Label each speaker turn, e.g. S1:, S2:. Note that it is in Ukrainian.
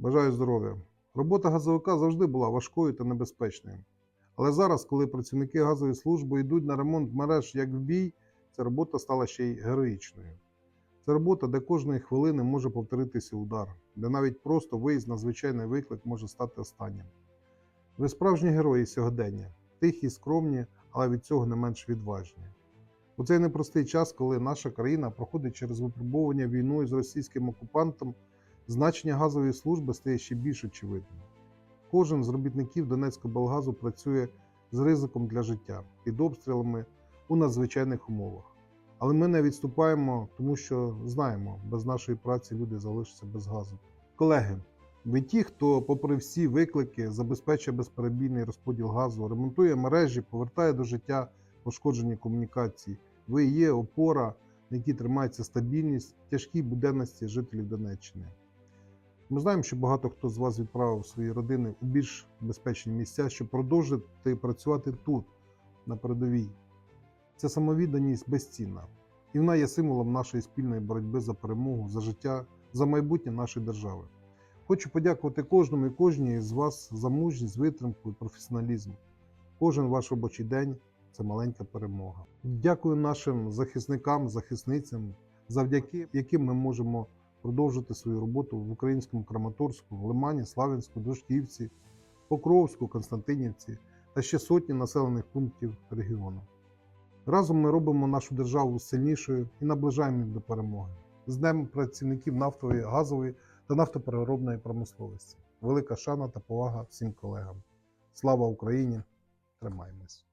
S1: Бажаю здоров'я. Робота газовика завжди була важкою та небезпечною. Але зараз, коли працівники газової служби йдуть на ремонт мереж як в бій, ця робота стала ще й героїчною. Це робота, де кожної хвилини може повторитися удар, де навіть просто виїзд на звичайний виклик може стати останнім. Ви справжні герої сьогодення, тихі, скромні, але від цього не менш відважні. У цей непростий час, коли наша країна проходить через випробування війною з російським окупантом, значення газової служби стає ще більш очевидним. Кожен з робітників Донецького працює з ризиком для життя під обстрілами у надзвичайних умовах. Але ми не відступаємо, тому що знаємо, без нашої праці люди залишаться без газу. Колеги, ви ті, хто, попри всі виклики, забезпечує безперебійний розподіл газу, ремонтує мережі, повертає до життя пошкоджені комунікації. Ви є опора, на якій тримається стабільність тяжкій буденності жителів Донеччини. Ми знаємо, що багато хто з вас відправив свої родини у більш безпечні місця, щоб продовжити працювати тут, на передовій. Ця самовідданість безцінна, і вона є символом нашої спільної боротьби за перемогу, за життя, за майбутнє нашої держави. Хочу подякувати кожному і кожній з вас за мужність, витримку і професіоналізм. Кожен ваш робочий день це маленька перемога. Дякую нашим захисникам, захисницям, завдяки яким ми можемо продовжити свою роботу в українському Краматорську, Лимані, Славянську, Дружківці, Покровську, Константинівці та ще сотні населених пунктів регіону. Разом ми робимо нашу державу сильнішою і наближаємо їх до перемоги. З Днем працівників нафтової, газової та нафтопереробної промисловості. Велика шана та повага всім колегам. Слава Україні! Тримаємось!